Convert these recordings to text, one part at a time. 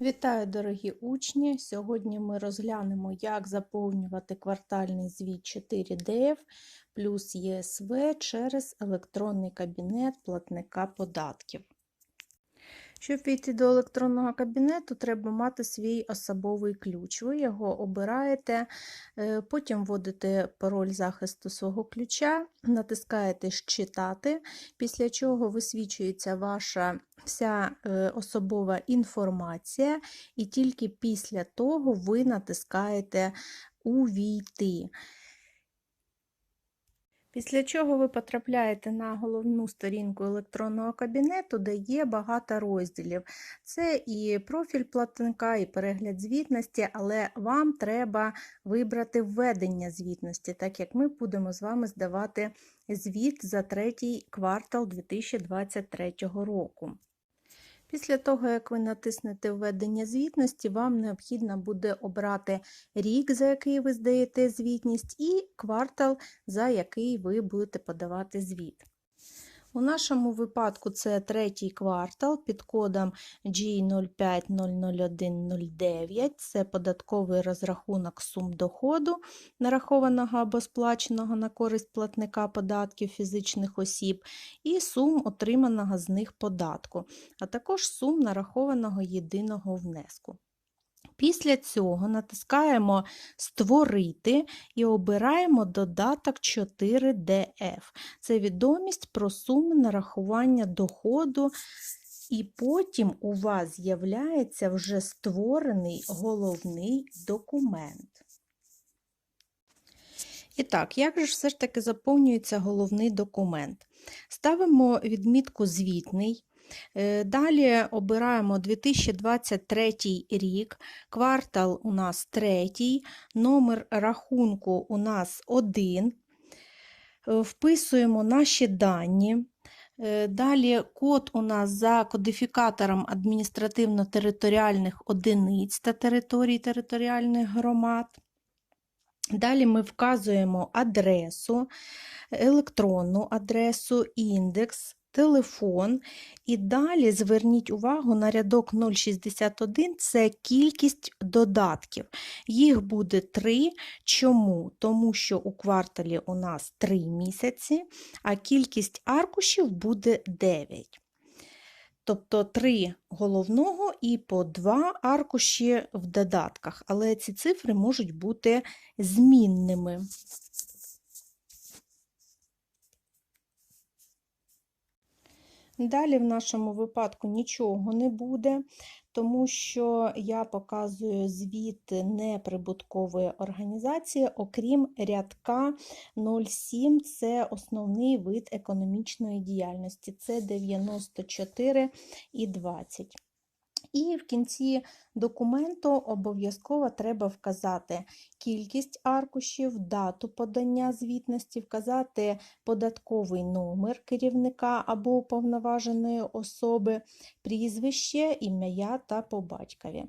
Вітаю, дорогі учні! Сьогодні ми розглянемо, як заповнювати квартальний звіт 4DF плюс ЄСВ через електронний кабінет платника податків. Щоб війти до електронного кабінету, треба мати свій особовий ключ. Ви його обираєте, е, потім вводите пароль захисту свого ключа, натискаєте «Считати», після чого висвічується ваша вся е, особова інформація, і тільки після того ви натискаєте Увійти. Після чого ви потрапляєте на головну сторінку електронного кабінету, де є багато розділів. Це і профіль платника, і перегляд звітності, але вам треба вибрати введення звітності, так як ми будемо з вами здавати звіт за третій квартал 2023 року. Після того, як ви натиснете введення звітності, вам необхідно буде обрати рік, за який ви здаєте звітність, і квартал, за який ви будете подавати звіт. У нашому випадку це третій квартал під кодом G0500109. Це податковий розрахунок сум доходу, нарахованого або сплаченого на користь платника податків фізичних осіб, і сум отриманого з них податку, а також сум нарахованого єдиного внеску. Після цього натискаємо Створити і обираємо додаток 4DF. Це відомість про суми нарахування доходу, і потім у вас з'являється вже створений головний документ. І так, як же все ж таки заповнюється головний документ? Ставимо відмітку Звітний. Е, Далі обираємо 2023 рік, квартал у нас третій, номер рахунку у нас один. Е, Вписуємо наші дані. Е, Далі код у нас за кодифікатором адміністративно-територіальних одиниць та територій територіальних громад. Далі ми вказуємо адресу, електронну адресу, індекс, телефон. І далі зверніть увагу на рядок 061 це кількість додатків. Їх буде 3. Чому? Тому що у кварталі у нас 3 місяці, а кількість аркушів буде 9. Тобто 3 головного і по 2 аркуші в додатках, але ці цифри можуть бути змінними. Далі в нашому випадку нічого не буде, тому що я показую звіт неприбуткової організації, окрім рядка 07, це основний вид економічної діяльності, це 94 і 20. І в кінці документу обов'язково треба вказати кількість аркушів, дату подання звітності, вказати податковий номер керівника або уповноваженої особи, прізвище, ім'я та по батькові.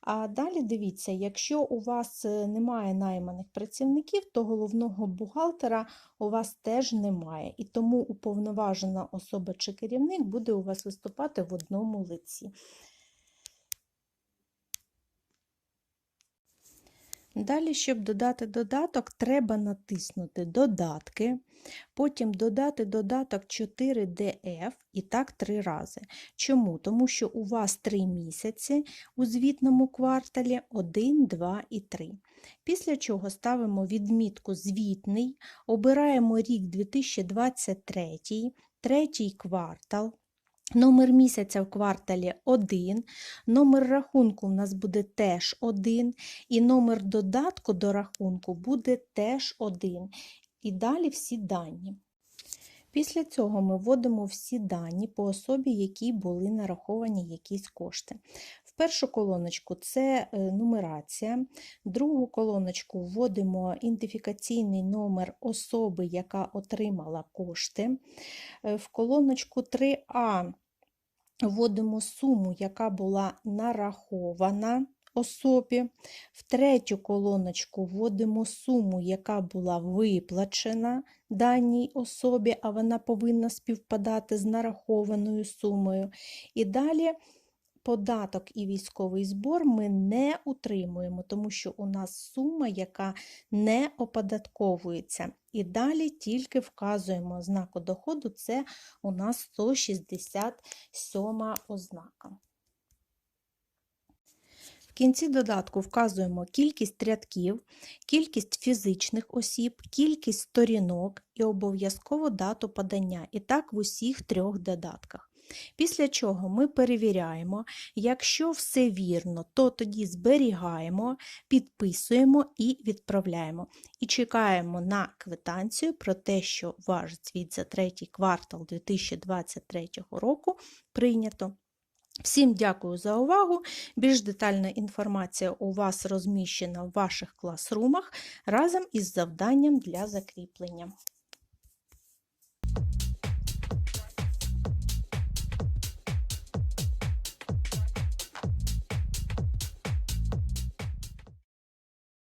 А далі дивіться, якщо у вас е, немає найманих працівників, то головного бухгалтера у вас теж немає. І тому уповноважена особа чи керівник буде у вас виступати в одному лиці. Далі, щоб додати додаток, треба натиснути Додатки, потім додати додаток 4DF і так три рази. Чому? Тому що у вас 3 місяці у звітному кварталі 1, 2 і 3. Після чого ставимо відмітку Звітний, обираємо рік 2023, третій квартал. Номер місяця в кварталі 1, номер рахунку в нас буде теж 1, і номер додатку до рахунку буде теж 1. І далі всі дані. Після цього ми вводимо всі дані по особі, які були нараховані якісь кошти. В першу колоночку це е, нумерація, другу колоночку вводимо ідентифікаційний номер особи, яка отримала кошти. Е, В колоночку 3А вводимо суму, яка була нарахована особі. В третю колоночку вводимо суму, яка була виплачена даній особі, а вона повинна співпадати з нарахованою сумою. І далі податок і військовий збор ми не утримуємо, тому що у нас сума, яка не оподатковується. І далі тільки вказуємо ознаку доходу, це у нас 167 ознака. В кінці додатку вказуємо кількість рядків, кількість фізичних осіб, кількість сторінок і обов'язково дату подання. І так в усіх трьох додатках. Після чого ми перевіряємо, якщо все вірно, то тоді зберігаємо, підписуємо і відправляємо. І чекаємо на квитанцію про те, що ваш звіт за третій квартал 2023 року прийнято. Всім дякую за увагу. Більш детальна інформація у вас розміщена в ваших класрумах разом із завданням для закріплення.